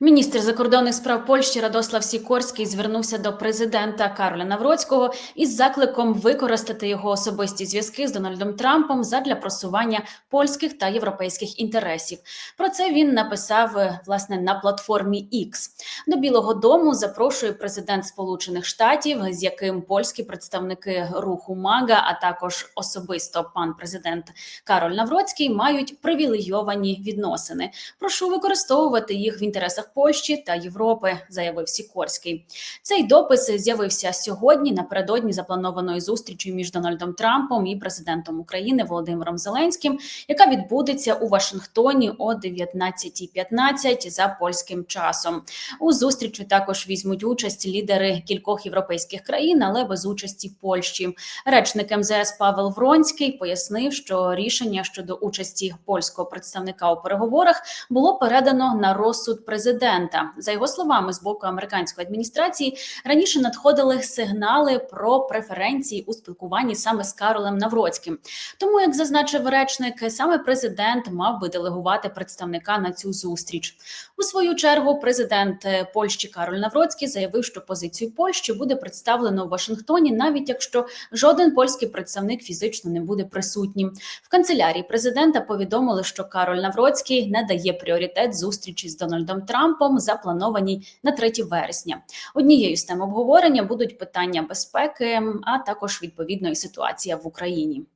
Міністр закордонних справ Польщі Радослав Сікорський звернувся до президента Кароля Навроцького із закликом використати його особисті зв'язки з Дональдом Трампом задля просування польських та європейських інтересів. Про це він написав е, власне на платформі X. До Білого Дому запрошує президент Сполучених Штатів, з яким польські представники руху МАГА, а також особисто пан президент Кароль Навроцький мають привілейовані відносини. Прошу використовувати їх в інтересах Польщі та Європи, заявив Сікорський. Цей допис з'явився сьогодні напередодні запланованої зустрічі між Дональдом Трампом і президентом України Володимиром Зеленським, яка відбудеться у Вашингтоні о 19.15 за польським часом. У зустрічі також візьмуть участь лідери кількох європейських країн, але без участі Польщі. Речник МЗС Павел Вронський пояснив, що рішення щодо участі польського представника у переговорах було передано на розсуд президента. За його словами, з боку американської адміністрації раніше надходили сигнали про преференції у спілкуванні саме з Каролем Навроцьким. Тому, як зазначив речник, саме президент мав би делегувати представника на цю зустріч. У свою чергу президент е, Польщі Кароль Навроцький заявив, що позицію Польщі буде представлено у Вашингтоні, навіть якщо жоден польський представник фізично не буде присутнім. В канцелярії президента повідомили, що Кароль Навроцький не дає пріоритет зустрічі з Дональдом Трампом, запланованій на 3 вересня. Однією з тем обговорення будуть питання безпеки, а також відповідної ситуація в Україні.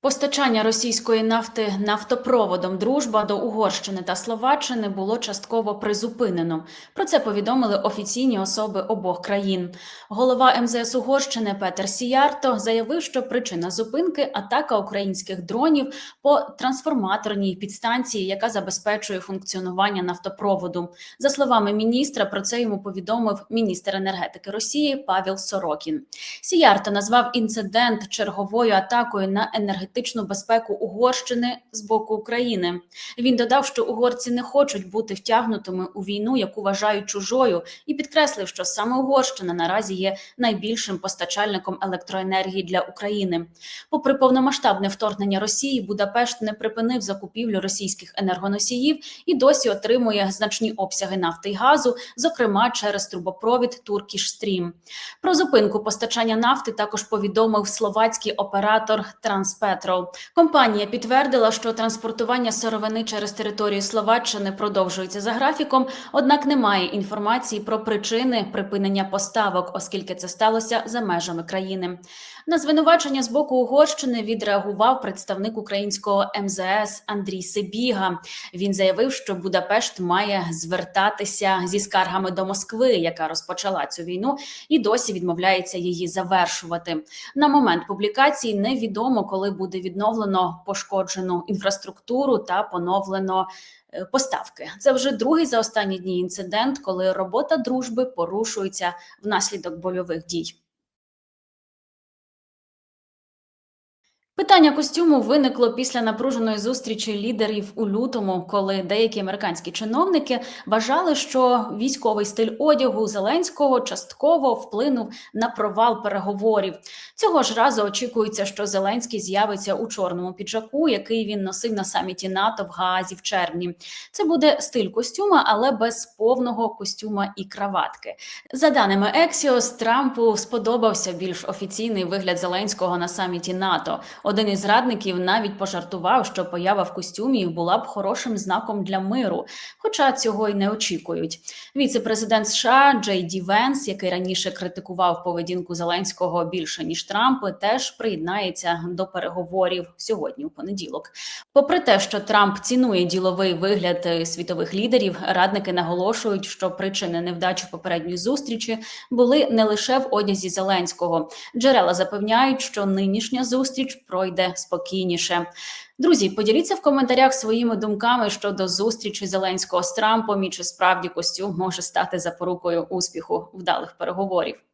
Постачання російської нафти нафтопроводом Дружба до Угорщини та Словаччини було частково призупинено. Про це повідомили офіційні особи обох країн. Голова МЗС Угорщини Петер Сіярто заявив, що причина зупинки атака українських дронів по трансформаторній підстанції, яка забезпечує функціонування нафтопроводу. За словами міністра, про це йому повідомив міністр енергетики Росії Павел Сорокін. Сіярто назвав інцидент черговою атакою на енергетичну енергетичну безпеку Угорщини з боку України. Він додав, що угорці не хочуть бути втягнутими у війну, яку вважають чужою, і підкреслив, що саме Угорщина наразі є найбільшим постачальником електроенергії для України. Попри повномасштабне вторгнення Росії, Будапешт не припинив закупівлю російських енергоносіїв і досі отримує значні обсяги нафти й газу, зокрема через трубопровід Туркіш Стрім. Про зупинку постачання нафти також повідомив словацький оператор Транспет. Петрол. Компанія підтвердила, що транспортування сировини через територію Словаччини продовжується за графіком, однак немає інформації про причини припинення поставок, оскільки це сталося за межами країни. На звинувачення з боку Угорщини відреагував представник українського МЗС Андрій Сибіга. Він заявив, що Будапешт має звертатися зі скаргами до Москви, яка розпочала цю війну, і досі відмовляється її завершувати. На момент публікації невідомо, коли буде відновлено пошкоджену інфраструктуру та поновлено. е, Поставки це вже другий за останні дні інцидент, коли робота дружби порушується внаслідок бойових дій. Питання костюму виникло після напруженої зустрічі лідерів у лютому, коли деякі американські чиновники вважали, що військовий стиль одягу Зеленського частково вплинув на провал переговорів. Цього ж разу очікується, що Зеленський з'явиться у чорному піджаку, який він носив на саміті НАТО в Гаазі в червні. Це буде стиль костюма, але без повного костюма і краватки. За даними Axios, Трампу сподобався більш офіційний вигляд Зеленського на саміті НАТО. Один із радників навіть пожартував, що поява в костюмі була б хорошим знаком для миру, хоча цього й не очікують. Віце-президент США Джей Ді Венс, який раніше критикував поведінку Зеленського більше ніж Трамп, теж приєднається до переговорів сьогодні у понеділок. Попри те, що Трамп цінує діловий вигляд е, світових лідерів, радники наголошують, що причини невдачі попередньої зустрічі були не лише в одязі Зеленського. Джерела запевняють, що нинішня зустріч пройде спокійніше. Друзі, поділіться в коментарях своїми думками щодо зустрічі Зеленського з Трампом і чи справді костюм може стати запорукою успіху вдалих переговорів.